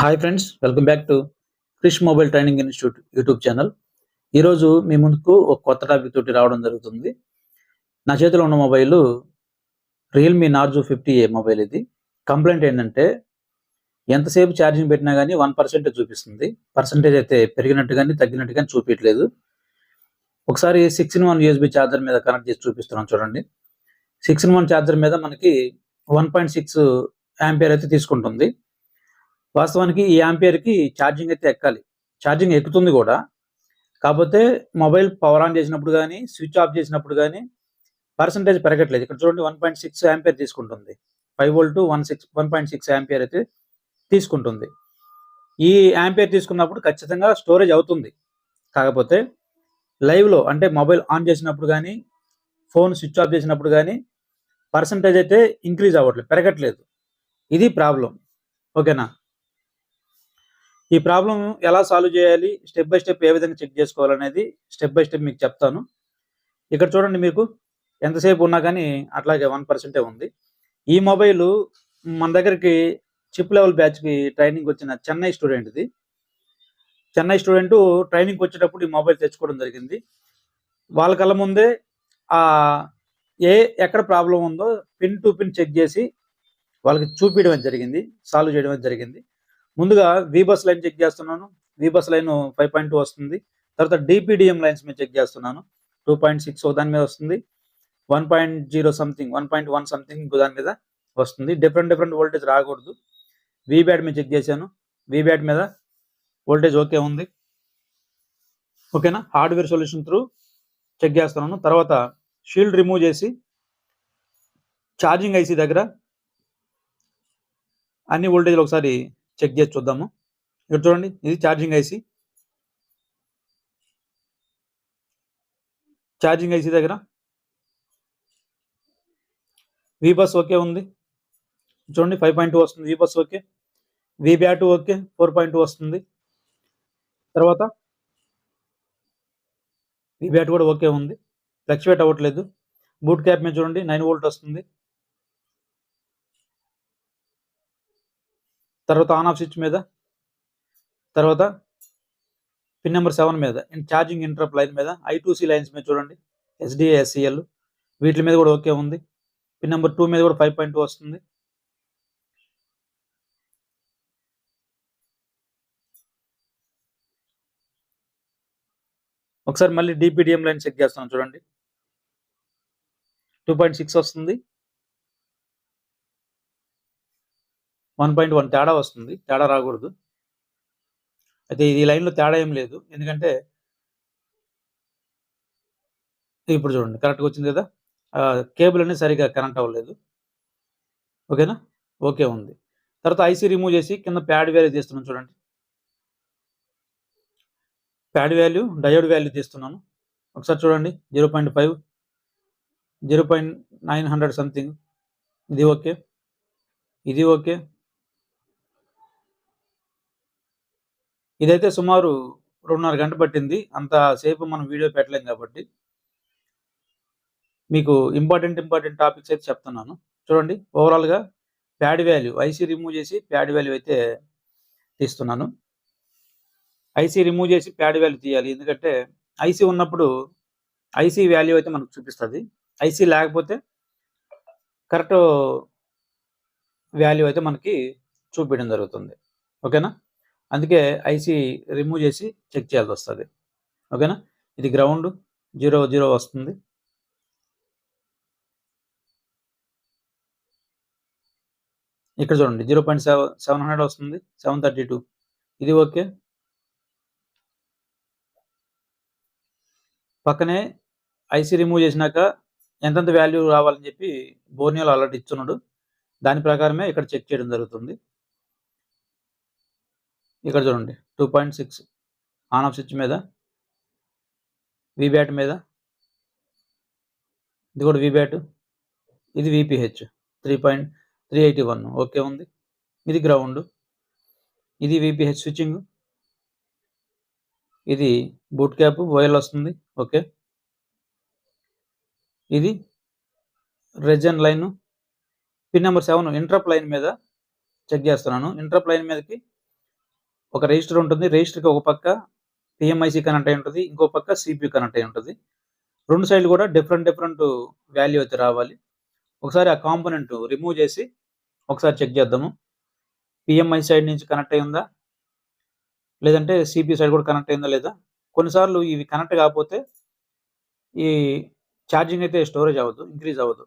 Hi friends welcome back to Krish mobile training institute YouTube channel ఈరోజు మీ ముందుకు ఒక కొత్త టాపిక్ తోటి రావడం జరుగుతుంది. నా చేతిలో ఉన్న mobile Realme Narzo fifty A mobile ఇది. కంప్లైంట్ ఏంటంటే ఎంతసేపు ఛార్జింగ్ పెట్టినా కానీ వన్ పర్సెంటేజ్ చూపిస్తుంది. పర్సంటేజ్ అయితే పెరిగినట్టు కానీ తగ్గినట్టు కానీ చూపించట్లేదు ఒకసారి six in one USB charger మీద కనెక్ట్ చేసి చూపిస్తున్నాను చూడండి. సిక్స్ ఇన్ వన్ ఛార్జర్ మీద మనకి వన్ పాయింట్ సిక్స్ యాంపియర్ అయితే తీసుకుంటుంది. వాస్తవానికి ఈ యాంపియర్కి ఛార్జింగ్ అయితే ఎక్కాలి. ఛార్జింగ్ ఎక్కుతుంది కూడా. కాకపోతే మొబైల్ పవర్ ఆన్ చేసినప్పుడు కానీ స్విచ్ ఆఫ్ చేసినప్పుడు కానీ పర్సంటేజ్ పెరగట్లేదు. ఇక్కడ చూడండి వన్ పాయింట్ సిక్స్ యాంపియర్ తీసుకుంటుంది. Five volt one six one point six ampere అయితే తీసుకుంటుంది. ఈ యాంపియర్ తీసుకున్నప్పుడు ఖచ్చితంగా స్టోరేజ్ అవుతుంది. కాకపోతే లైవ్లో అంటే మొబైల్ ఆన్ చేసినప్పుడు కానీ ఫోన్ స్విచ్ ఆఫ్ చేసినప్పుడు కానీ పర్సంటేజ్ అయితే ఇంక్రీజ్ అవ్వట్లేదు పెరగట్లేదు. ఇది ప్రాబ్లం ఓకేనా? ఈ ప్రాబ్లం ఎలా సాల్వ్ చేయాలి స్టెప్ బై స్టెప్ ఏ విధంగా చెక్ చేసుకోవాలనేది స్టెప్ బై స్టెప్ మీకు చెప్తాను. ఇక్కడ చూడండి మీకు ఎంతసేపు ఉన్నా కానీ అట్లాగే వన్ పర్సెంటే ఉంది. ఈ మొబైల్ మన దగ్గరికి చిప్ లెవెల్ బ్యాచ్కి ట్రైనింగ్ వచ్చిన చెన్నై స్టూడెంట్ ఇది చెన్నై స్టూడెంట్ ట్రైనింగ్కి వచ్చేటప్పుడు ఈ మొబైల్ తెచ్చుకోవడం జరిగింది. వాళ్ళ కళ్ళ ముందే ఆ ఏ ఎక్కడ ప్రాబ్లం ఉందో పిన్ టు పిన్ చెక్ చేసి వాళ్ళకి చూపించడం జరిగింది సాల్వ్ చేయడం జరిగింది. ముందుగా బస్ లైన్ చెక్ చేస్తున్నాను. Bus line five point two వస్తుంది. తర్వాత డిపిడిఎం లైన్స్ మీద చెక్ చేస్తున్నాను. టూ పాయింట్ సిక్స్ దాని మీద వస్తుంది. One point zero something one point one something ఇంకో దాని మీద వస్తుంది. డిఫరెంట్ డిఫరెంట్ వోల్టేజ్ రాకూడదు. బ్యాట్ మీద చెక్ చేశాను. బ్యాట్ మీద వోల్టేజ్ ఓకే ఉంది. ఓకేనా హార్డ్వేర్ సొల్యూషన్ త్రూ చెక్ చేస్తున్నాను. తర్వాత షీల్డ్ రిమూవ్ చేసి ఛార్జింగ్ ఐసీ దగ్గర అన్ని వోల్టేజ్లు ఒకసారి చెక్ చేసి చూద్దాము. ఇక్కడ చూడండి ఇది ఛార్జింగ్ ఐసి. ఛార్జింగ్ ఐసి దగ్గర. వి బస్ ఓకే ఉంది. చూడండి ఫైవ్ పాయింట్ టూ వస్తుంది. V bus okay. V bat okay. Four point two వస్తుంది. తర్వాత వి బ్యాట్ కూడా ఓకే ఉంది. ఫ్లక్చువేట్ అవ్వట్లేదు. బూట్ క్యాప్ మీద చూడండి నైన్ వోల్ట్ వస్తుంది. తర్వాత ఆన్ ఆఫ్ స్విచ్ మీద తర్వాత పిన్ నెంబర్ సెవెన్ మీద ఛార్జింగ్ ఇంటరప్ లైన్ మీద ఐ లైన్స్ మీద చూడండి ఎస్డిఎస్సిఎల్ వీటి మీద కూడా ఓకే ఉంది. పిన్ నెంబర్ టూ మీద కూడా ఫైవ్ పాయింట్ టూ వస్తుంది. ఒకసారి మళ్ళీ డిపిడిఎం లైన్ చెక్ చేస్తున్నాం చూడండి. టూ పాయింట్ సిక్స్ వస్తుంది. వన్ పాయింట్ వన్ తేడా వస్తుంది. తేడా రాకూడదు. అయితే ఈ లైన్లో తేడా ఏం లేదు. ఎందుకంటే ఇప్పుడు చూడండి కరెక్ట్గా వచ్చింది కదా? కేబుల్ అనేది సరిగా కనెక్ట్ అవ్వలేదు. ఓకేనా? ఓకే ఉంది. తర్వాత ఐసీ రిమూవ్ చేసి కింద ప్యాడ్ వాల్యూ తీస్తున్నాను చూడండి. ప్యాడ్ వాల్యూ డయోడ్ వాల్యూ తీస్తున్నాను. ఒకసారి చూడండి zero point five zero point nine hundred something. ఇది ఓకే? ఇది ఓకే? ఇదైతే సుమారు రెండున్నర గంట పట్టింది. అంతసేపు మనం వీడియో పెట్టలేం కాబట్టి. మీకు ఇంపార్టెంట్ ఇంపార్టెంట్ టాపిక్స్ అయితే చెప్తున్నాను. చూడండి ఓవరాల్గా ప్యాడ్ వాల్యూ ఐసీ రిమూవ్ చేసి ప్యాడ్ వాల్యూ అయితే తీస్తున్నాను. ఐసీ రిమూవ్ చేసి ప్యాడ్ వాల్యూ తీయాలి. ఎందుకంటే ఐసీ ఉన్నప్పుడు ఐసీ వాల్యూ అయితే మనకు చూపిస్తుంది. ఐసీ లేకపోతే కరెక్ట్ వాల్యూ అయితే మనకి చూపించడం జరుగుతుంది. ఓకేనా? అందుకే ఐసీ రిమూవ్ చేసి చెక్ చేయాల్సి వస్తుంది. ఓకేనా? ఇది గ్రౌండ్ జీరో జీరో వస్తుంది. ఇక్కడ చూడండి zero point seven seven hundred వస్తుంది సెవెన్ థర్టీ టూ ఇది ఓకే. పక్కనే ఐసీ రిమూవ్ చేసినాక ఎంతెంత వాల్యూ రావాలని చెప్పి బోర్నియోలో అలర్ట్ ఇచ్చున్నాడు. దాని ప్రకారమే ఇక్కడ చెక్ చేయడం జరుగుతుంది. ఇక్కడ చూడండి. Two point six on off switch మీద వీబ్యాట్ మీద ఇది కూడా వీబ్యాట్ ఇది VPH three point three eighty one okay ఉంది. ఇది గ్రౌండ్ ఇది విపిహెచ్ స్విచ్చింగ్ ఇది బూట్ క్యాప్ వైల్ వస్తుంది ఓకే ఇది reason line pin number seven interrupt line మీద చెక్ చేస్తున్నాను. ఇంట్రప్ లైన్ మీదకి ఒక రిజిస్టర్ ఉంటుంది. రిజిస్టర్కి ఒక పక్క పిఎంఐసి కనెక్ట్ అయి ఉంటుంది. ఇంకో పక్క సిపియు కనెక్ట్ అయి ఉంటుంది. రెండు సైడ్లు కూడా డిఫరెంట్ డిఫరెంట్ వాల్యూ అయితే రావాలి. ఒకసారి ఆ కాంపోనెంట్ రిమూవ్ చేసి ఒకసారి చెక్ చేద్దాము. పిఎంఐ సైడ్ నుంచి కనెక్ట్ అయి ఉందా? లేదంటే సిపి సైడ్ కూడా కనెక్ట్ అయిందా లేదా? కొన్నిసార్లు ఇవి కనెక్ట్ కాకపోతే ఈ ఛార్జింగ్ అయితే స్టోరేజ్ అవ్వదు ఇంక్రీజ్ అవ్వదు.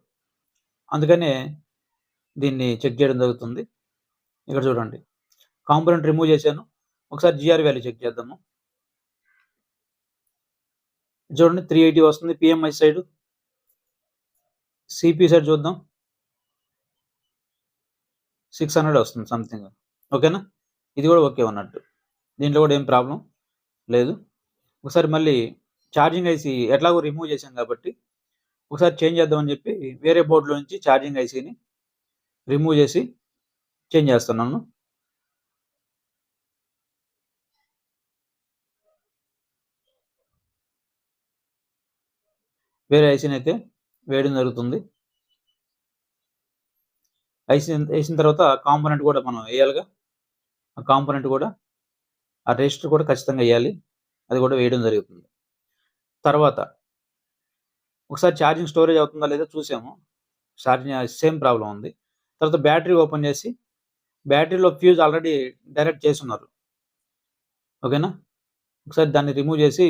అందుకనే దీన్ని చెక్ చేయడం జరుగుతుంది. ఇక్కడ చూడండి. కాంపోనెంట్ రిమూవ్ చేశాను. ఒకసారి జిఆర్ వాల్యూ చెక్ చేద్దాము. చూడండి త్రీ ఎయిటీ వస్తుంది. పిఎంఐ సైడ్ సిపి సైడ్ చూద్దాం. సిక్స్ హండ్రెడ్ వస్తుంది సంథింగ్ ఓకేనా ఇది కూడా ఓకే ఉన్నట్టు. దీంట్లో కూడా ఏం ప్రాబ్లం లేదు. ఒకసారి మళ్ళీ ఛార్జింగ్ ఐసీ ఎట్లాగో రిమూవ్ చేశాం కాబట్టి ఒకసారి చేంజ్ చేద్దామని చెప్పి వేరే బోర్డులో నుంచి ఛార్జింగ్ ఐసీని రిమూవ్ చేసి చేంజ్ చేస్తున్నాను. వేరే ఐసీని అయితే వేయడం జరుగుతుంది. ఐసీ వేసిన తర్వాత కాంపోనెంట్ కూడా మనం వేయాలిగా. ఆ కాంపోనెంట్ కూడా ఆ రిజిస్టర్ కూడా ఖచ్చితంగా వేయాలి. అది కూడా వేయడం జరుగుతుంది. తర్వాత ఒకసారి ఛార్జింగ్ స్టోరేజ్ అవుతుందా లేదా చూసాము. ఛార్జింగ్ సేమ్ ప్రాబ్లం ఉంది. తర్వాత బ్యాటరీ ఓపెన్ చేసి బ్యాటరీలో ఫ్యూజ్ ఆల్రెడీ డైరెక్ట్ చేసి ఉన్నారు ఓకేనా? ఒకసారి దాన్ని రిమూవ్ చేసి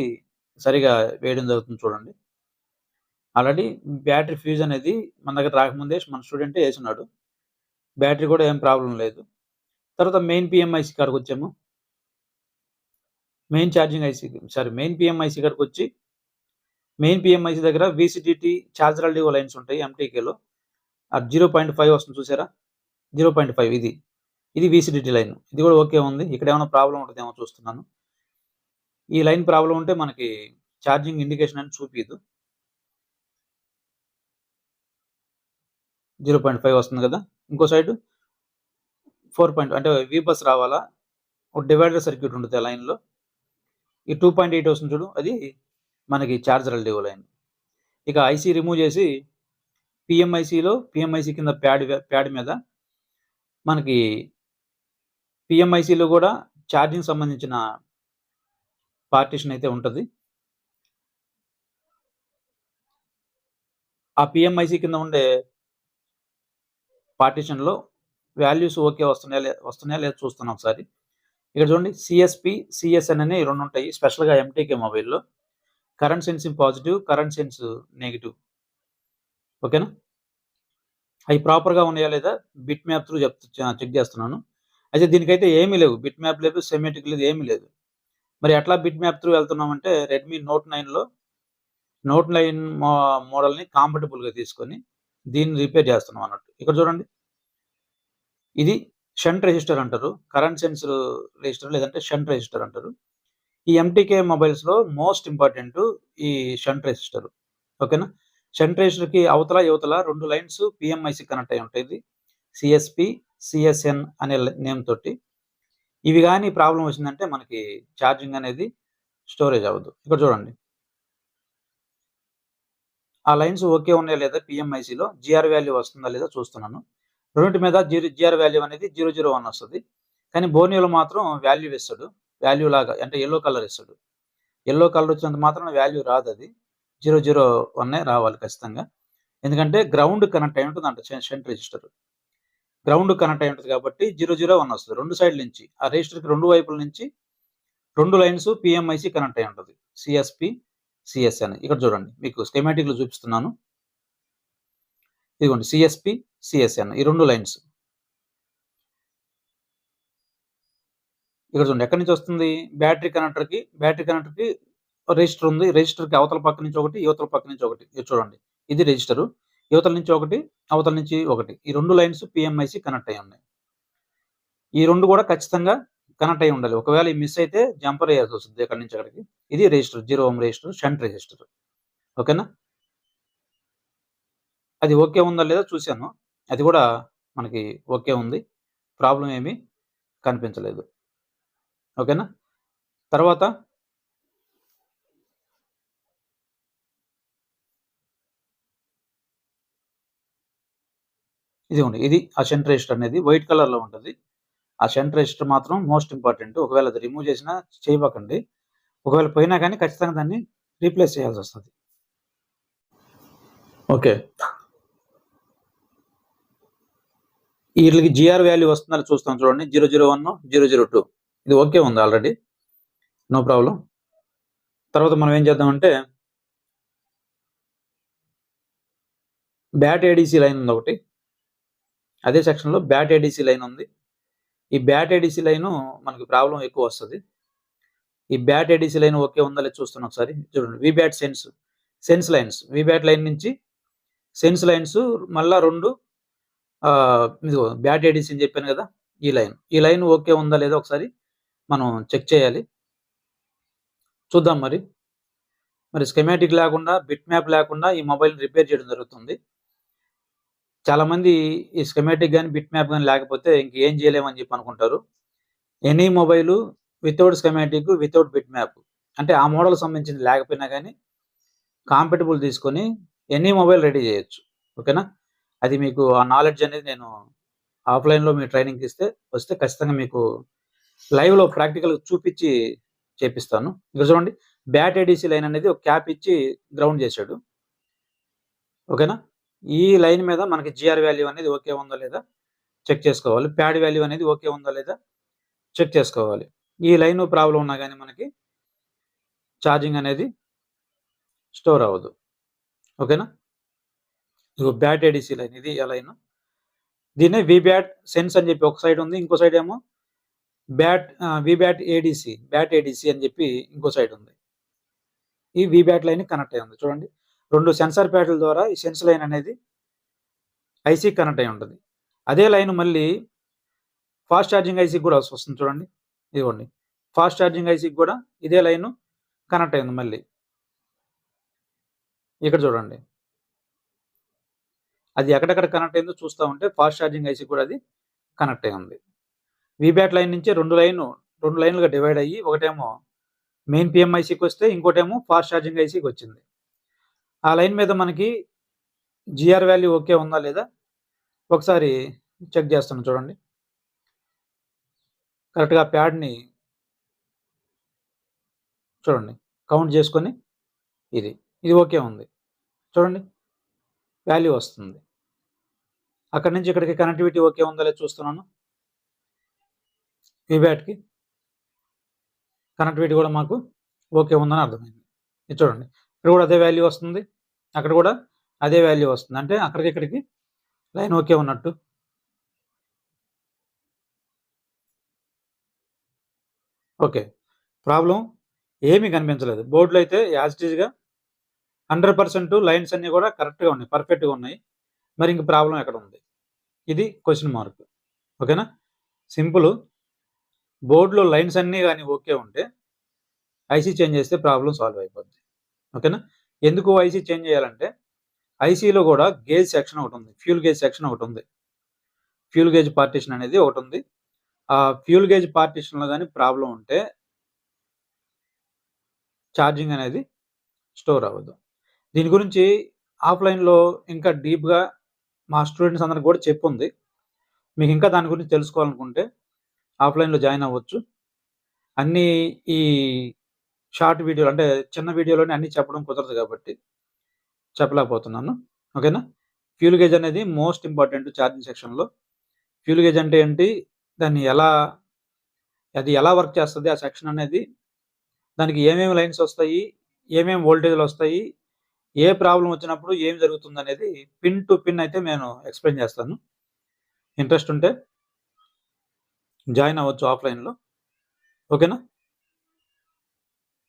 సరిగా వేయడం జరుగుతుంది చూడండి. ఆల్రెడీ బ్యాటరీ ఫ్యూజ్ అనేది మన దగ్గర రాకముందే మన స్టూడెంట్ వేసినాడు బ్యాటరీ కూడా ఏం ప్రాబ్లం లేదు. తర్వాత మెయిన్ పిఎంఐసి కాడికి వచ్చాము. Main charging IC sorry main PMIC కాడికి వచ్చి మెయిన్ పిఎంఐసి దగ్గర విసిడిటి ఛార్జర్ ఎల్డీ లైన్స్ ఉంటాయి ఎంటీకేలో ఆ జీరో పాయింట్ ఫైవ్ వస్తుంది చూసారా? జీరో పాయింట్ ఫైవ్ ఇది. ఇది విసిడిటీ లైన్. ఇది కూడా ఓకే ఉంది. ఇక్కడ ఏమైనా ప్రాబ్లం ఉంటుందేమో చూస్తున్నాను. ఈ లైన్ ప్రాబ్లం ఉంటే మనకి ఛార్జింగ్ ఇండికేషన్ అని చూపిదు. జీరో పాయింట్ ఫైవ్ వస్తుంది కదా. ఇంకో సైడ్ ఫోర్ పాయింట్ అంటే వి బస్ రావాలా? ఒక డివైడర్ సర్క్యూట్ ఉంటుంది ఆ లైన్లో. ఈ టూ పాయింట్ ఎయిట్ వస్తుంది చూడు అది మనకి చార్జర్ ఎల్డిఓ లైన్. ఇక ఐసీ రిమూవ్ చేసి పిఎంఐసిలో పిఎంఐసి కింద ప్యాడ్ ప్యాడ్ మీద మనకి పిఎంఐసిలో కూడా ఛార్జింగ్ సంబంధించిన పార్టీషన్ అయితే ఉంటుంది. ఆ పిఎంఐసి కింద ఉండే పార్టీషన్లో వాల్యూస్ ఓకే వస్తున్నాయా వస్తున్నాయా లేదా చూస్తున్నాం ఒకసారి. ఇక్కడ చూడండి సిఎస్పి సిఎస్ఎన్ అనే రెండు ఉంటాయి. స్పెషల్గా ఎంటీకే మొబైల్లో. Current sense positive current sense negative. ఓకేనా? అవి ప్రాపర్గా ఉన్నాయా లేదా బిట్ మ్యాప్ త్రూ చెప్ చెక్ చేస్తున్నాను. అయితే దీనికైతే ఏమీ లేవు. బిట్ మ్యాప్ లేదు సెమెటిక్ లేదు ఏమీ లేదు. మరి ఎట్లా బిట్ మ్యాప్ త్రూ వెళ్తున్నామంటే రెడ్మీ నోట్ నైన్లో నోట్ నైన్ మోడల్ని కాంఫర్టబుల్గా తీసుకొని దీన్ని రిపేర్ చేస్తున్నాం అన్నట్టు. ఇక్కడ చూడండి. ఇది షంట్ రెజిస్టర్ అంటారు. కరెంట్ సెన్స్ రిజిస్టర్ లేదంటే షంట్ రెజిస్టర్ అంటారు. ఈ ఎంటీకే మొబైల్స్లో మోస్ట్ ఇంపార్టెంట్ ఈ షంట్ రెజిస్టర్ ఓకేనా షంట్ రెజిస్టర్కి అవతల యువతల రెండు లైన్స్ పిఎంఐసి కనెక్ట్ అయి ఉంటాయి. సిఎస్పి సిఎస్ఎన్ అనే నేమ్ తోటి. ఇవి కానీ ప్రాబ్లం వచ్చిందంటే మనకి ఛార్జింగ్ అనేది స్టోరేజ్ అవ్వదు. ఇక్కడ చూడండి. ఆ లైన్స్ ఓకే ఉన్నాయా లేదా పిఎంఐసిలో? జిఆర్ వాల్యూ వస్తుందా లేదా చూస్తున్నాను. రెండింటి మీద జీరో జిఆర్ వాల్యూ అనేది జీరో జీరో వన్ వస్తుంది. కానీ బోనియోలో మాత్రం వాల్యూ ఇస్తాడు వాల్యూ లాగా అంటే ఎల్లో కలర్ ఇస్తాడు ఎల్లో కలర్ వచ్చినంత మాత్రం వాల్యూ రాదు అది. జీరో జీరో వన్నే రావాలి ఖచ్చితంగా. ఎందుకంటే గ్రౌండ్ కనెక్ట్ అయి ఉంటుంది అంట షెంట్ రిజిస్టర్ గ్రౌండ్ కనెక్ట్ అయి ఉంటుంది కాబట్టి జీరో జీరో వన్ వస్తుంది రెండు సైడ్ నుంచి. ఆ రిజిస్టర్కి రెండు వైపుల నుంచి రెండు లైన్స్ పిఎంఐసి కనెక్ట్ అయి ఉంటుంది. సిఎస్పి సిఎస్ఎన్ ఇక్కడ చూడండి మీకు స్కెమాటిక్లో చూపిస్తున్నాను. ఇదిగోండి సిఎస్పి సిఎస్ఎన్ ఈ రెండు లైన్స్ ఇక్కడ చూడండి ఎక్కడి నుంచి వస్తుంది? బ్యాటరీ కనెక్టర్కి బ్యాటరీ కనెక్టర్కి రిజిస్టర్ ఉంది. రిజిస్టర్కి అవతల పక్క నుంచి ఒకటి యువతల పక్క నుంచి ఒకటి. ఇది చూడండి ఇది రిజిస్టరు యువతల నుంచి ఒకటి అవతల నుంచి ఒకటి. ఈ రెండు లైన్స్ పిఎంఐసి కనెక్ట్ అయి ఉన్నాయి. ఈ రెండు కూడా ఖచ్చితంగా కనెక్ట్ అయి ఉండాలి. ఒకవేళ మిస్ అయితే జంపర్ వేయాల్సి వస్తుంది ఇక్కడ నుంచి అక్కడికి. ఇది resistor zero ohm resistor shunt resistor. ఓకేనా? అది ఓకే ఉందా లేదా చూశాను. అది కూడా మనకి ఓకే ఉంది. ప్రాబ్లం ఏమీ కనిపించలేదు. ఓకేనా? తర్వాత ఇది ఉంది. ఇది ఆ సెంట్ రిజిస్టర్ అనేది వైట్ కలర్లో ఉంటుంది. ఆ షంట్ రెసిస్టర్ మాత్రం మోస్ట్ ఇంపార్టెంట్. ఒకవేళ అది రిమూవ్ చేసినా చేయబోకండి ఒకవేళ పోయినా కానీ ఖచ్చితంగా దాన్ని రీప్లేస్ చేయాల్సి వస్తుంది. ఓకే. వీళ్ళకి జిఆర్ వాల్యూ వస్తుందని చూస్తాం చూడండి. Zero zero one zero zero two. ఇది ఓకే ఉంది ఆల్రెడీ. No problem. తర్వాత మనం ఏం చేద్దామంటే బ్యాట్ ఏడీసీ లైన్ ఉంది ఒకటి. అదే సెక్షన్లో బ్యాట్ ఏడీసీ లైన్ ఉంది. ఈ బ్యాట్ ఏడిసి లైన్ మనకి ప్రాబ్లం ఎక్కువ వస్తుంది. ఈ బ్యాట్ ఏడిసి లైన్ ఓకే ఉందా లేదు చూస్తున్నాం ఒకసారి. చూడండి V bat sense sense lines V bat line నుంచి సెన్స్ లైన్స్ మళ్ళా రెండు ఇదిగో బ్యాట్ ఏడిసి అని చెప్పాను కదా ఈ లైన్. ఈ లైన్ ఓకే ఉందా లేదా ఒకసారి మనం చెక్ చేయాలి. చూద్దాం మరి. మరి స్కెమాటిక్ లేకుండా బిట్ మ్యాప్ లేకుండా ఈ మొబైల్ రిపేర్ చేయడం జరుగుతుంది. చాలా మంది ఈ స్కెమాటిక్ కానీ బిట్ మ్యాప్ కానీ లేకపోతే ఇంకేం చేయలేమని చెప్పి అనుకుంటారు. Any mobile without schematic without bit map అంటే ఆ మోడల్ సంబంధించింది లేకపోయినా కానీ కాంపెటబుల్ తీసుకొని ఎనీ మొబైల్ రెడీ చేయొచ్చు. ఓకేనా? అది మీకు ఆ నాలెడ్జ్ అనేది నేను ఆఫ్లైన్లో మీ ట్రైనింగ్ ఇస్తే వస్తే ఖచ్చితంగా మీకు లైవ్లో ప్రాక్టికల్ చూపించి చేపిస్తాను. ఇక్కడ చూడండి బ్యాట్ ఏడీసీ లైన్ అనేది ఒక క్యాప్ ఇచ్చి గ్రౌండ్ చేశాడు. ఓకేనా? ఈ లైన్ మీద మనకి జిఆర్ వాల్యూ అనేది ఓకే ఉందా లేదా చెక్ చేసుకోవాలి. ప్యాడ్ వాల్యూ అనేది ఓకే ఉందా లేదా చెక్ చేసుకోవాలి. ఈ లైన్ ప్రాబ్లం ఉన్నా కానీ మనకి ఛార్జింగ్ అనేది స్టోర్ అవ్వదు. ఓకేనా ఇదిగో బ్యాట్ ఏడీసీ లైన్ ఇది ఆ లైన్ దీన్నే వి బ్యాట్ సెన్స్ అని చెప్పి ఒక సైడ్ ఉంది ఇంకో సైడ్ ఏమో bat V bat ADC bat ADC అని చెప్పి ఇంకో సైడ్ ఉంది. ఈ వి బ్యాట్ లైన్ కనెక్ట్ అయ్యింది చూడండి. రెండు సెన్సార్ ప్యాడ్ల ద్వారా ఈ సెన్స్ లైన్ అనేది ఐసీ కనెక్ట్ అయి ఉంటుంది. అదే లైన్ మళ్ళీ ఫాస్ట్ ఛార్జింగ్ ఐసీకి కూడా వస్తుంది చూడండి. ఇదిగోండి. ఫాస్ట్ ఛార్జింగ్ ఐసీకి కూడా ఇదే లైన్ కనెక్ట్ అయింది మళ్ళీ. ఇక్కడ చూడండి. అది ఎక్కడెక్కడ కనెక్ట్ అయిందో చూస్తూ ఉంటే ఫాస్ట్ ఛార్జింగ్ ఐసీ కూడా అది కనెక్ట్ అయి ఉంది. వీబ్యాట్ లైన్ నుంచి రెండు లైన్ రెండు లైన్లుగా డివైడ్ అయ్యి ఒకటేమో మెయిన్ పిఎంఐసీకి వస్తే ఇంకోటేమో ఫాస్ట్ ఛార్జింగ్ ఐసీకి వచ్చింది. ఆ లైన్ మీద మనకి జిఆర్ వాల్యూ ఓకే ఉందా లేదా ఒకసారి చెక్ చేస్తాను చూడండి. కరెక్ట్గా ప్యాడ్ని చూడండి. కౌంట్ చేసుకొని ఇది ఇది ఓకే ఉంది. చూడండి. వాల్యూ వస్తుంది. అక్కడి నుంచి ఇక్కడికి కనెక్టివిటీ ఓకే ఉందా లేదా చూస్తున్నాను. విబ్యాట్కి కనెక్టివిటీ కూడా మాకు ఓకే ఉందని అర్థమైంది. ఇది చూడండి. ఇక్కడ కూడా అదే వాల్యూ వస్తుంది. అక్కడ కూడా అదే వాల్యూ వస్తుంది. అంటే అక్కడికి ఇక్కడికి లైన్ ఓకే ఉన్నట్టు. ఓకే ప్రాబ్లం ఏమీ కనిపించలేదు. బోర్డులో అయితే యాజిటీజ్గా హండ్రెడ్ పర్సెంట్ లైన్స్ అన్నీ కూడా కరెక్ట్గా ఉన్నాయి. పర్ఫెక్ట్గా ఉన్నాయి. మరి ఇంక ప్రాబ్లం ఎక్కడ ఉంది? ఇది క్వశ్చన్ మార్క్ ఓకేనా సింపుల్ బోర్డులో లైన్స్ అన్నీ కానీ ఓకే ఉంటే ఐసీ చేంజ్ చేస్తే ప్రాబ్లం సాల్వ్ అయిపోద్ది. ఓకేనా ఎందుకు ఐసీ చేంజ్ చేయాలంటే ఐసీలో కూడా గేజ్ సెక్షన్ ఒకటి ఉంది. ఫ్యూల్ గేజ్ సెక్షన్ ఒకటి ఉంది. ఫ్యూల్ గేజ్ పార్టీషన్ అనేది ఒకటి ఉంది. ఆ ఫ్యూల్ గేజ్ పార్టీషన్లో కానీ ప్రాబ్లం ఉంటే ఛార్జింగ్ అనేది స్టోర్ అవ్వదు. దీని గురించి ఆఫ్లైన్లో ఇంకా డీప్గా మా స్టూడెంట్స్ అందరికి కూడా చెప్పుంది. మీకు ఇంకా దాని గురించి తెలుసుకోవాలనుకుంటే ఆఫ్లైన్లో జాయిన్ అవ్వచ్చు. అన్నీ ఈ షార్ట్ వీడియోలు అంటే చిన్న వీడియోలోనే అన్నీ చెప్పడం కుదరదు కాబట్టి చెప్పలేకపోతున్నాను. ఓకేనా? ఫ్యూల్ గేజ్ అనేది మోస్ట్ ఇంపార్టెంట్ ఛార్జింగ్ సెక్షన్లో. ఫ్యూల్ గేజ్ అంటే ఏంటి? దాన్ని ఎలా అది ఎలా వర్క్ చేస్తుంది? ఆ సెక్షన్ అనేది దానికి ఏమేమి లైన్స్ వస్తాయి? ఏమేమి వోల్టేజ్లు వస్తాయి? ఏ ప్రాబ్లం వచ్చినప్పుడు ఏం జరుగుతుంది అనేది పిన్ టు పిన్ అయితే నేను ఎక్స్ప్లెయిన్ చేస్తాను. ఇంట్రెస్ట్ ఉంటే జాయిన్ అవ్వచ్చు ఆఫ్లైన్లో. ఓకేనా?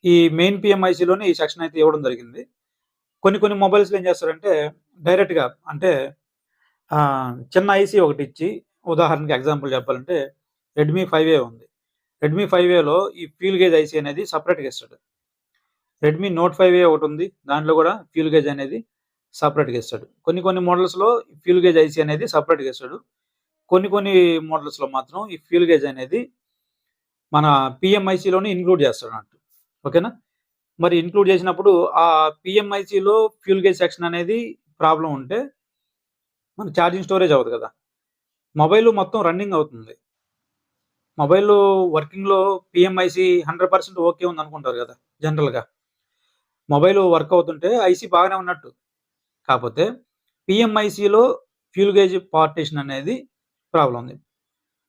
ఈ మెయిన్ పిఎంఐసిలోనే ఈ సెక్షన్ అయితే ఇవ్వడం జరిగింది. కొన్ని కొన్ని మొబైల్స్లో ఏం చేస్తారంటే డైరెక్ట్గా అంటే చిన్న ఐసీ ఒకటి ఇచ్చి ఉదాహరణకి ఎగ్జాంపుల్ చెప్పాలంటే రెడ్మీ ఫైవ్ ఏ ఉంది. రెడ్మీ ఫైవ్ ఏలో ఈ ఫ్యూల్ గేజ్ ఐసీ అనేది సపరేట్గా ఇస్తాడు. రెడ్మీ నోట్ ఫైవ్ ఏ ఒకటి ఉంది దాంట్లో కూడా ఫ్యూల్ గేజ్ అనేది సపరేట్గా ఇస్తాడు. కొన్ని కొన్ని మోడల్స్లో ఫ్యూల్ గేజ్ ఐసీ అనేది సపరేట్గా ఇస్తాడు. కొన్ని కొన్ని మోడల్స్లో మాత్రం ఈ ఫ్యూల్ గేజ్ అనేది మన పిఎంఐసిలోనే ఇంక్లూడ్ చేస్తాడు అన్నట్టు. ఓకేనా మరి ఇంక్లూడ్ చేసినప్పుడు ఆ పిఎంఐసిలో ఫ్యూల్ గేజ్ సెక్షన్ అనేది ప్రాబ్లం ఉంటే మన ఛార్జింగ్ స్టోరేజ్ అవ్వదు కదా మొబైల్ మొత్తం రన్నింగ్ అవుతుంది మొబైల్ వర్కింగ్‌లో పిఎంఐసి హండ్రెడ్ పర్సెంట్ ఓకే ఉంది అనుకుంటారు కదా జనరల్‌గా. మొబైల్ వర్క్ అవుతుంటే ఐసీ బాగానే ఉన్నట్టు. కాకపోతే పిఎంఐసిలో ఫ్యూల్ గేజ్ పార్టిషన్ అనేది ప్రాబ్లం ఉంది.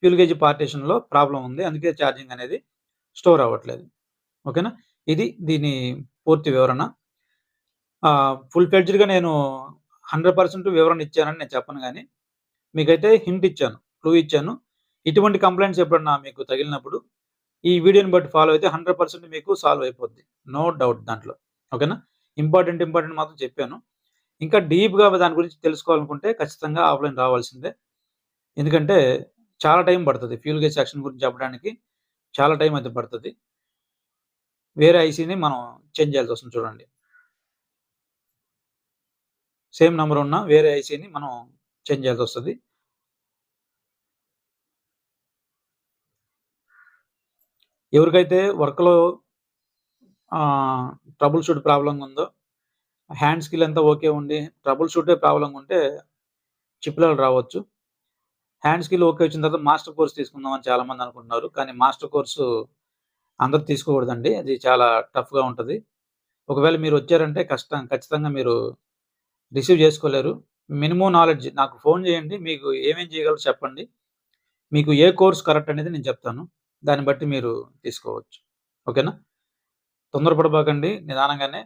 ఫ్యూల్ గేజ్ పార్టిషన్‌లో ప్రాబ్లం ఉంది. అందుకే ఛార్జింగ్ అనేది స్టోర్ అవ్వట్లేదు. ఓకేనా? ఇది దీని పూర్తి వివరణ. ఫుల్ ఫ్లెడ్జ్డ్‌గా నేను 100% వివరణ ఇచ్చానని నేను చెప్పను కానీ మీకైతే హింట్ ఇచ్చాను. క్లూ ఇచ్చాను. ఇటువంటి కంప్లైంట్స్ ఎప్పుడన్నా మీకు తగిలినప్పుడు, ఈ వీడియోని బట్టి ఫాలో అయితే 100% మీకు సాల్వ్ అయిపోద్ది. నో డౌట్ దాంట్లో. ఓకేనా? ఇంపార్టెంట్, ఇంపార్టెంట్ మాత్రం చెప్పాను. ఇంకా డీప్‌గా దాని గురించి తెలుసుకోవాలనుకుంటే ఖచ్చితంగా ఆఫ్‌లైన్ రావాల్సిందే. ఎందుకంటే చాలా టైం పడుతుంది ఫ్యూల్ గేజ్ సెక్షన్ గురించి చెప్పడానికి చాలా టైం అయితే పడుతుంది వేరే ఐసీని మనం చేంజ్ చేయాల్సి వస్తుంది చూడండి. సేమ్ నంబర్ ఉన్న వేరే ఐసీని మనం చేంజ్ చేయాల్సి వస్తుంది ఎవరికైతే వర్క్‌లో ట్రబుల్ షూట్ ప్రాబ్లమ్‌గా ఉందో, హ్యాండ్ స్కిల్ అంతా ఓకే ఉండి, ట్రబుల్ షూటే ప్రాబ్లం ఉంటే చిప్ రావచ్చు. హ్యాండ్ స్కిల్ ఓకే వచ్చిన తర్వాత మాస్టర్ కోర్స్ తీసుకుందామని చాలామంది అనుకుంటున్నారు. కానీ మాస్టర్ కోర్సు అందరూ తీసుకోకూడదండి. అది చాలా టఫ్‌గా ఉంటుంది ఒకవేళ మీరు వచ్చారంటే కష్టం ఖచ్చితంగా మీరు రిసీవ్ చేసుకోలేరు. మినిమం నాలెడ్జ్ నాకు ఫోన్ చేయండి. మీకు ఏమేం చేయగలరో చెప్పండి. మీకు ఏ కోర్స్ కరెక్ట్ అనేది నేను చెప్తాను. దాన్ని బట్టి మీరు తీసుకోవచ్చు. ఓకేనా? తొందరపడబాకండి. నిదానంగానే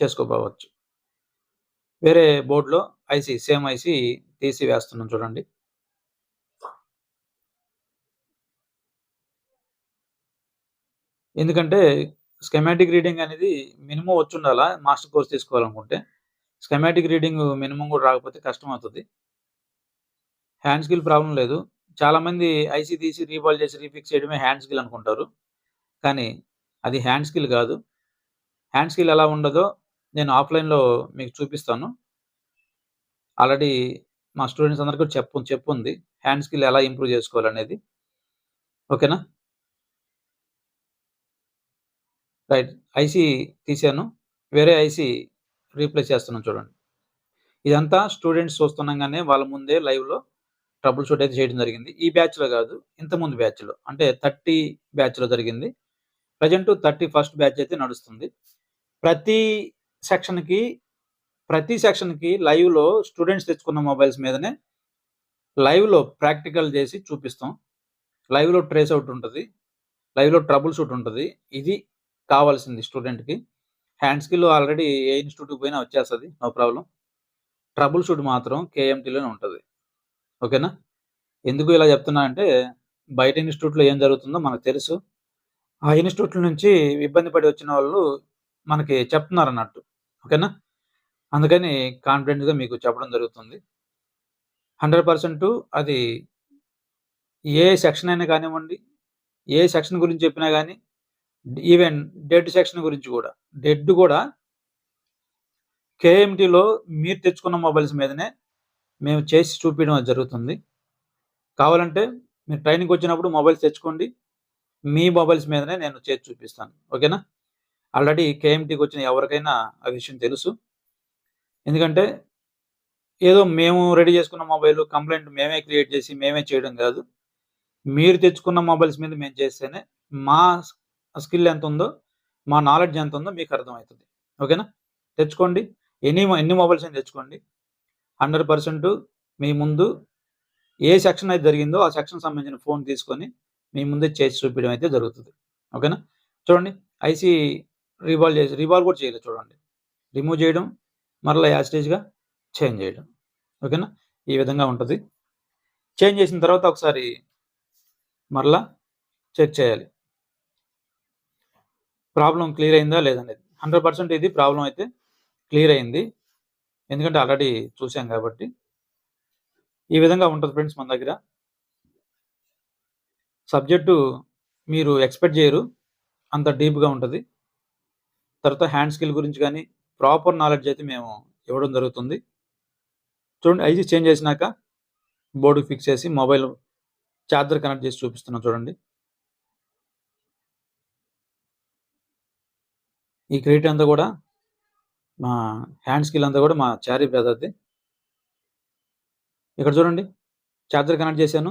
చేసుకోపోవచ్చు. వేరే బోర్డ్‌లో ఐసీ సేమ్ ఐసీ తీసి వేస్తున్నాం చూడండి. ఎందుకంటే స్కెమాటిక్ రీడింగ్ అనేది మినిమం వచ్చి ఉండాలా మాస్టర్ కోర్స్ తీసుకోవాలనుకుంటే. స్కెమాటిక్ రీడింగ్ మినిమం కూడా రాకపోతే కష్టం అవుతుంది హ్యాండ్ స్కిల్ ప్రాబ్లం లేదు. చాలామంది ఐసీ తీసి రీబాల్ చేసి రీఫిక్స్ చేయడమే హ్యాండ్ స్కిల్ అనుకుంటారు. కానీ అది హ్యాండ్ స్కిల్ కాదు హ్యాండ్ స్కిల్ ఎలా ఉండదో నేను ఆఫ్‌లైన్‌లో మీకు చూపిస్తాను. ఆల్రెడీ మా స్టూడెంట్స్ అందరికీ చెప్పు చెప్పుంది. హ్యాండ్ స్కిల్ ఎలా ఇంప్రూవ్ చేసుకోవాలనేది. ఓకేనా? రైట్. ఐసీ తీసాను వేరే ఐసీ రీప్లేస్ చేస్తున్నాను చూడండి. ఇదంతా స్టూడెంట్స్ చూస్తుండగానే వాళ్ళ ముందే లైవ్‌లో ట్రబుల్ షూట్ అయితే చేయడం జరిగింది. ఈ బ్యాచ్‌లో కాదు ఇంతకుముందు బ్యాచ్‌లో. అంటే 30 బ్యాచ్‌లో జరిగింది. ప్రెసెంట్ థర్టీ ఫస్ట్ బ్యాచ్ అయితే నడుస్తుంది. ప్రతి సెక్షన్‌కి, ప్రతి సెక్షన్‌కి లైవ్‌లో స్టూడెంట్స్ తెచ్చుకున్న మొబైల్స్ మీదనే లైవ్‌లో ప్రాక్టికల్ చేసి చూపిస్తాం. లైవ్‌లో ట్రేస్ అవుట్ ఉంటుంది లైవ్‌లో ట్రబుల్ షూట్ ఉంటుంది ఇది కావాల్సింది స్టూడెంట్‌కి. హ్యాండ్ స్కిల్ ఆల్రెడీ ఏ ఇన్‌స్టిట్యూట్‌కి పోయినా వచ్చేస్తుంది నో ప్రాబ్లం ట్రబుల్ షూట్ మాత్రం కేఎంటీలోనే ఉంటుంది ఓకేనా? ఎందుకు ఇలా చెప్తున్నా అంటే బయట ఇన్‌స్టిట్యూట్‌లో ఏం జరుగుతుందో మనకు తెలుసు. ఆ ఇన్‌స్టిట్యూట్‌ల నుంచి ఇబ్బంది పడి వచ్చిన వాళ్ళు మనకి చెప్తున్నారు అన్నట్టు ఓకేనా? అందుకని కాన్ఫిడెంట్‌గా మీకు చెప్పడం జరుగుతుంది. 100% అది ఏ సెక్షన్ అయినా కానివ్వండి, ఏ సెక్షన్ గురించి చెప్పినా కానీ ఈవెన్ డెడ్ సెక్షన్ గురించి కూడా డెడ్ కూడా కేఎంటీలో మీరు తెచ్చుకున్న మొబైల్స్ మీదనే మేము చేసి చూపించడం అది జరుగుతుంది. కావాలంటే మీరు ట్రైనింగ్‌కొచ్చినప్పుడు మొబైల్స్ తెచ్చుకోండి. మీ మొబైల్స్ మీదనే నేను చేసి చూపిస్తాను. ఓకేనా? ఆల్రెడీ కేఎంటీకి వచ్చిన ఎవరికైనా ఆ విషయం తెలుసు. ఎందుకంటే ఏదో మేము రెడీ చేసుకున్న మొబైల్ కంప్లైంట్ మేమే క్రియేట్ చేసి మేమే చేయడం కాదు మీరు తెచ్చుకున్న మొబైల్స్ మీద మేము చేస్తేనే మా ఆ స్కిల్ ఎంతుందో, మా నాలెడ్జ్ ఎంత ఉందో మీకు అర్థమవుతుంది ఓకేనా? తెచ్చుకోండి. ఎనీ ఎన్ని మొబైల్స్ అయినా తెచ్చుకోండి. 100% మీ ముందు ఏ సెక్షన్ అయితే జరిగిందో ఆ సెక్షన్‌కి సంబంధించిన ఫోన్ తీసుకొని మీ ముందే చేసి చూపించడం అయితే జరుగుతుంది ఓకేనా? చూడండి ఐసీ రీబాల్ చేసి రీబాల్ కూడా చేయలేదు చూడండి. రిమూవ్ చేయడం, మరలా యాసిటేజ్గా చేంజ్ చేయడం. ఓకేనా? ఈ విధంగా ఉంటుంది చేంజ్ చేసిన తర్వాత ఒకసారి మరలా చెక్ చేయాలి. ప్రాబ్లమ్ క్లియర్ అయిందా లేదనేది. 100% ఇది ప్రాబ్లమ్ అయితే క్లియర్ అయింది. ఎందుకంటే ఆల్రెడీ చూసాం కాబట్టి. ఈ విధంగా ఉంటుంది ఫ్రెండ్స్ మన దగ్గర. సబ్జెక్టు మీరు ఎక్స్‌పెక్ట్ చేయరు. అంత డీప్‌గా ఉంటుంది తర్వాత హ్యాండ్ స్కిల్ గురించి కానీ ప్రాపర్ నాలెడ్జ్ అయితే మేము ఇవ్వడం జరుగుతుంది. చూడండి ఐజీ చేంజ్ చేసినాక బోర్డు ఫిక్స్ చేసి మొబైల్ చార్జర్ కనెక్ట్ చేసి చూపిస్తున్నాం చూడండి. ఈ క్రెడిట్ అంతా కూడా మా హ్యాండ్ స్కిల్ అంతా కూడా మా చారీ బ్రదర్‌ది. ఇక్కడ చూడండి. చార్జర్ కనెక్ట్ చేశాను.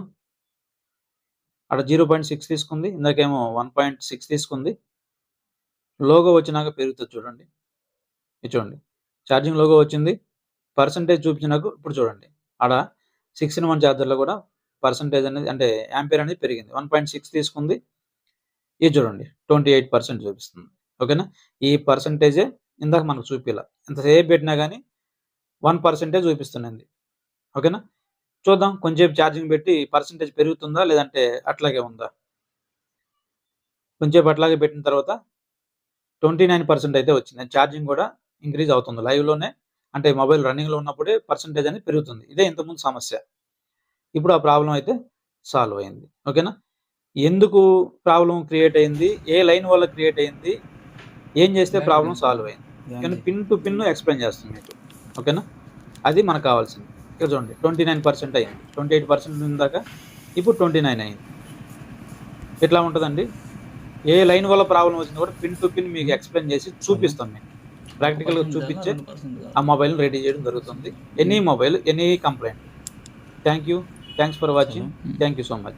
అక్కడ జీరో పాయింట్ సిక్స్ తీసుకుంది ఇందాకేమో వన్ పాయింట్ సిక్స్ తీసుకుంది లోగో వచ్చినాక పెరుగుతుంది చూడండి ఇది చూడండి ఛార్జింగ్ లోగో వచ్చింది పర్సంటేజ్ చూపించినాక ఇప్పుడు చూడండి ఆడ సిక్స్ ఇన్ వన్ ఛార్జర్లో కూడా పర్సంటేజ్ అనేది అంటే యాంపేర్ అనేది పెరిగింది వన్ పాయింట్ సిక్స్ తీసుకుంది ఇది చూడండి ట్వంటీ ఎయిట్ పర్సెంట్ చూపిస్తుంది ఓకేనా? ఈ పర్సంటేజే ఇందాక మనకు చూపిలా. ఎంతసేపు పెట్టినా కానీ వన్ పర్సెంటేజ్ చూపిస్తున్నది ఓకేనా? చూద్దాం. కొంచెంసేపు ఛార్జింగ్ పెట్టి పర్సంటేజ్ పెరుగుతుందా లేదంటే అట్లాగే ఉందా? కొంచెంసేపు అట్లాగే పెట్టిన తర్వాత ట్వంటీ నైన్ పర్సెంట్ అయితే వచ్చింది. ఛార్జింగ్ కూడా ఇంక్రీజ్ అవుతుంది. లైవ్లోనే అంటే మొబైల్ రన్నింగ్లో ఉన్నప్పుడే పర్సంటేజ్ అనేది పెరుగుతుంది. ఇదే ఇంతకుముందు సమస్య. ఇప్పుడు ఆ ప్రాబ్లం అయితే సాల్వ్ అయింది. ఓకేనా? ఎందుకు ప్రాబ్లం క్రియేట్ అయింది? ఏ లైన్ వల్ల క్రియేట్ అయింది? ఏం చేస్తే ప్రాబ్లం సాల్వ్ అయింది. కానీ పిన్ టు పిన్ ఎక్స్ప్లెయిన్ చేస్తుంది మీకు. ఓకేనా? అది మనకు కావాల్సింది. ఇక్కడ చూడండి ట్వంటీ నైన్ పర్సెంట్ అయింది. ట్వంటీ ఎయిట్ పర్సెంట్ ఉందాక ఇప్పుడు ట్వంటీ నైన్ అయింది. ఎట్లా ఉంటుందండి? ఏ లైన్ వల్ల ప్రాబ్లం వచ్చింది కూడా పిన్ టు పిన్ మీకు ఎక్స్ప్లెయిన్ చేసి చూపిస్తాం మీకు. ప్రాక్టికల్గా చూపించే ఆ మొబైల్ రెడీ చేయడం జరుగుతుంది. Any mobile any complaint thank you thanks for watching thank you so much